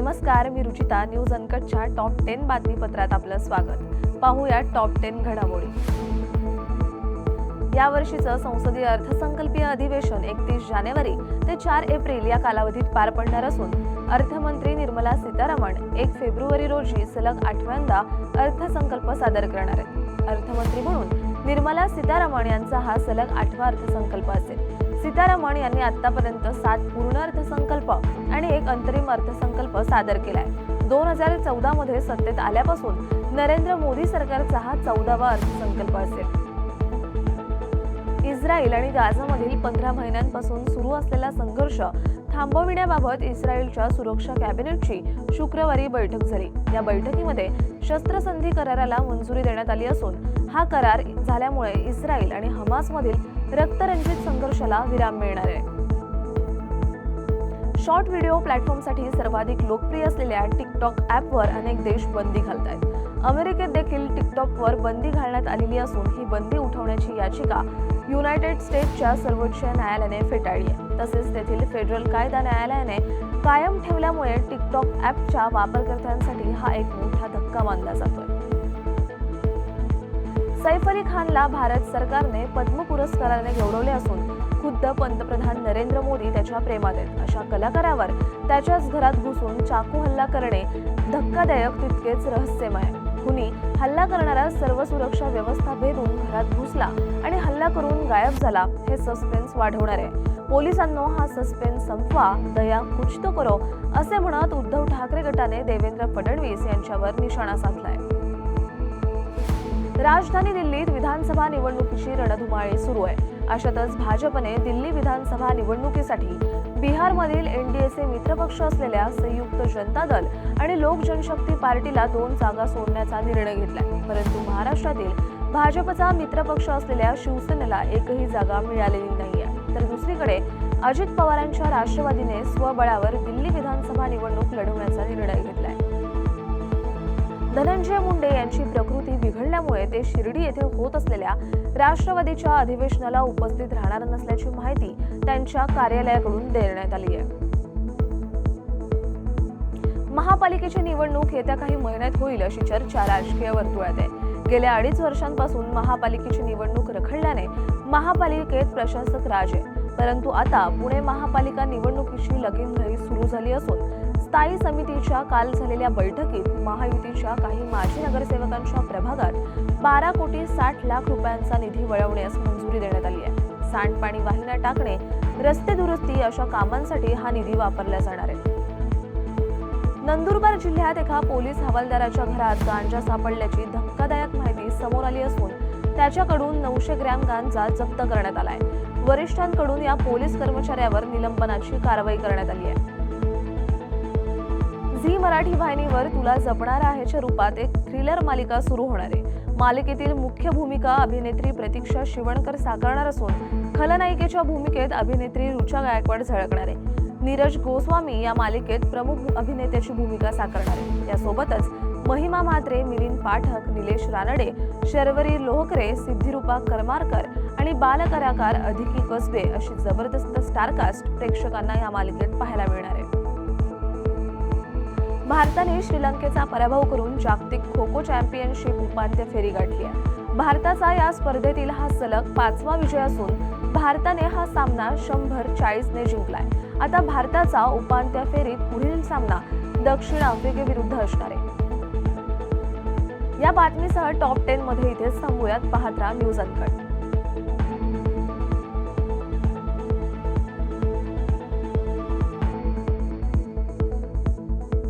नमस्कार मी रुचिता न्यूज अनकटच्या टॉप टेन बातमीपत्रात आपलं स्वागत. पाहूया टॉप टेन घडामोडी. यावर्षीचं संसदीय अर्थसंकल्पीय अधिवेशन एकतीस जानेवारी ते चार एप्रिल या कालावधीत पार पडणार असून अर्थमंत्री निर्मला सीतारामन एक फेब्रुवारी रोजी सलग आठव्यांदा अर्थसंकल्प सादर करणार आहेत. अर्थमंत्री म्हणून निर्मला सीतारामन यांचा हा सलग आठवा अर्थसंकल्प असेल. सीतारामन यांनी आतापर्यंत सात पूर्ण अर्थसंकल्प आणि एक अंतरिम अर्थसंकल्प सादर केलाय. दोन हजार चौदा मध्ये सत्तेत आल्यापासून नरेंद्र मोदी सरकारचा हा चौदावा अर्थसंकल्प असेल. इस्रायल आणि गाझामधील पंधरा महिन्यांपासून सुरू असलेला संघर्ष थांबविण्याबाबत इस्रायलच्या सुरक्षा कॅबिनेटची शुक्रवारी बैठक झाली. या बैठकीमध्ये शस्त्रसंधी कराराला मंजुरी देण्यात आली असून हा करार झाल्यामुळे इस्रायल आणि हमासमधील रक्तरंजित संघर्षाला विराम मिळणार आहे. शॉर्ट व्हिडिओ प्लॅटफॉर्मसाठी सर्वाधिक लोकप्रिय असलेल्या टिकटॉक ॲपवर अनेक देश बंदी घालत आहेत अमेरिकेत देखील टिकटॉकवर बंदी घालण्यात आलेली असून ही बंदी उठवण्याची याचिका युनायटेड स्टेट्सच्या सर्वोच्च न्यायालयाने फेटाळली आहे. तसेच तेथील फेडरल कायदा न्यायालयाने कायम ठेवल्यामुळे टिकटॉक ॲपच्या वापरकर्त्यांसाठी हा एक मोठा धक्का मानला जातोय. सैफ अली खानला भारत सरकारने पद्म पुरस्काराने गौरवले असून खुद्द पंतप्रधान नरेंद्र मोदी त्याच्या प्रेमात आहेत. अशा कलाकारावर त्याच्याच घरात घुसून चाकू हल्ला करणे धक्कादायक तितकेच रहस्यमय आहे. खुनी हल्ला करणारा सर्व सुरक्षा व्यवस्था भेदून घरात घुसला आणि हल्ला करून गायब झाला हे सस्पेन्स वाढवणार. आहे पोलिसांनो हा सस्पेन्स संपवा दया कुछ तो करो असे म्हणत उद्धव ठाकरे गटाने देवेंद्र फडणवीस यांच्यावर निशाणा साधलाय. राजधानी दिल्लीत विधानसभा निवडणुकीची रणधुमाळी सुरू आहे. अशातच भाजपने दिल्ली विधानसभा निवडणुकीसाठी बिहारमधील एनडीएचे मित्रपक्ष असलेल्या संयुक्त जनता दल आणि लोक जनशक्ती पार्टीला दोन जागा सोडण्याचा निर्णय घेतलाय. परंतु महाराष्ट्रातील भाजपचा मित्रपक्ष असलेल्या शिवसेनेला एकही जागा मिळालेली नाहीये. तर दुसरीकडे अजित पवारांच्या राष्ट्रवादीने स्वबळावर दिल्ली विधानसभा निवडणूक लढवण्याचा निर्णय घेतलाय. धनंजय मुंडे यांची प्रकृती बिघडल्यामुळे ते शिर्डी येथे होत असलेल्या राष्ट्रवादीच्या अधिवेशनाला उपस्थित राहणार नसल्याची माहिती त्यांच्या कार्यालयाकडून देण्यात आली आहे. महापालिकेची निवडणूक येत्या काही महिन्यात होईल अशी चर्चा राजकीय वर्तुळात आहे. गेल्या अडीच वर्षांपासून महापालिकेची निवडणूक रखडल्याने महापालिकेत प्रशासक राज. आहे परंतु आता पुणे महापालिका निवडणुकीची लगीनघाई सुरू झाली असून स्थायी समितीच्या काल झालेल्या बैठकीत महायुतीच्या काही माजी नगरसेवकांच्या प्रभागात बारा कोटी साठ लाख रुपयांचा निधी वळवण्यास मंजुरी देण्यात आली आहे. सांडपाणी वाहिन्या टाकणे रस्ते दुरुस्ती अशा कामांसाठी हा निधी वापरला जाणार आहे. नंदुरबार जिल्ह्यात एका पोलीस हवालदाराच्या घरात गांजा सापडल्याची धक्कादायक माहिती समोर आली असून त्याच्याकडून नऊशे ग्रॅम गांजा जप्त करण्यात आलाय. वरिष्ठांकडून या पोलीस कर्मचाऱ्यावर निलंबनाची कारवाई करण्यात आली आहे. झी मराठी वाहिनीवर तुला जपणार आहेच्या रूपात एक थ्रिलर मालिका सुरू होणार आहे. मालिकेतील मुख्य भूमिका अभिनेत्री प्रतीक्षा शिवणकर साकारणार असून खलनायिकेच्या भूमिकेत अभिनेत्री रुचा गायकवाड झळकणार आहे. नीरज गोस्वामी या मालिकेत प्रमुख अभिनेत्याची भूमिका साकारणार आहे. यासोबतच महिमा म्हात्रे मिलिंद पाठक निलेश रानडे शर्वरी लोहकरे सिद्धिरूपा करमारकर आणि बालकलाकार अधिकी कसबे अशी जबरदस्त स्टारकास्ट प्रेक्षकांना या मालिकेत पाहायला मिळणार आहे. भारताने श्रीलंकेचा पराभव करून जागतिक खो खो चॅम्पियनशिप उपांत्य फेरी गाठली आहे. भारताचा या स्पर्धेतील हा सलग पाचवा विजय असून भारताने हा सामना शंभर चाळीसने जिंकलाय. आता भारताचा उपांत्य फेरीत पुढील सामना दक्षिण आफ्रिकेविरुद्ध असणार आहे. या बातमीसह टॉप टेन मध्ये इथे थांबूयात पाहत राहा न्यूज अनकट.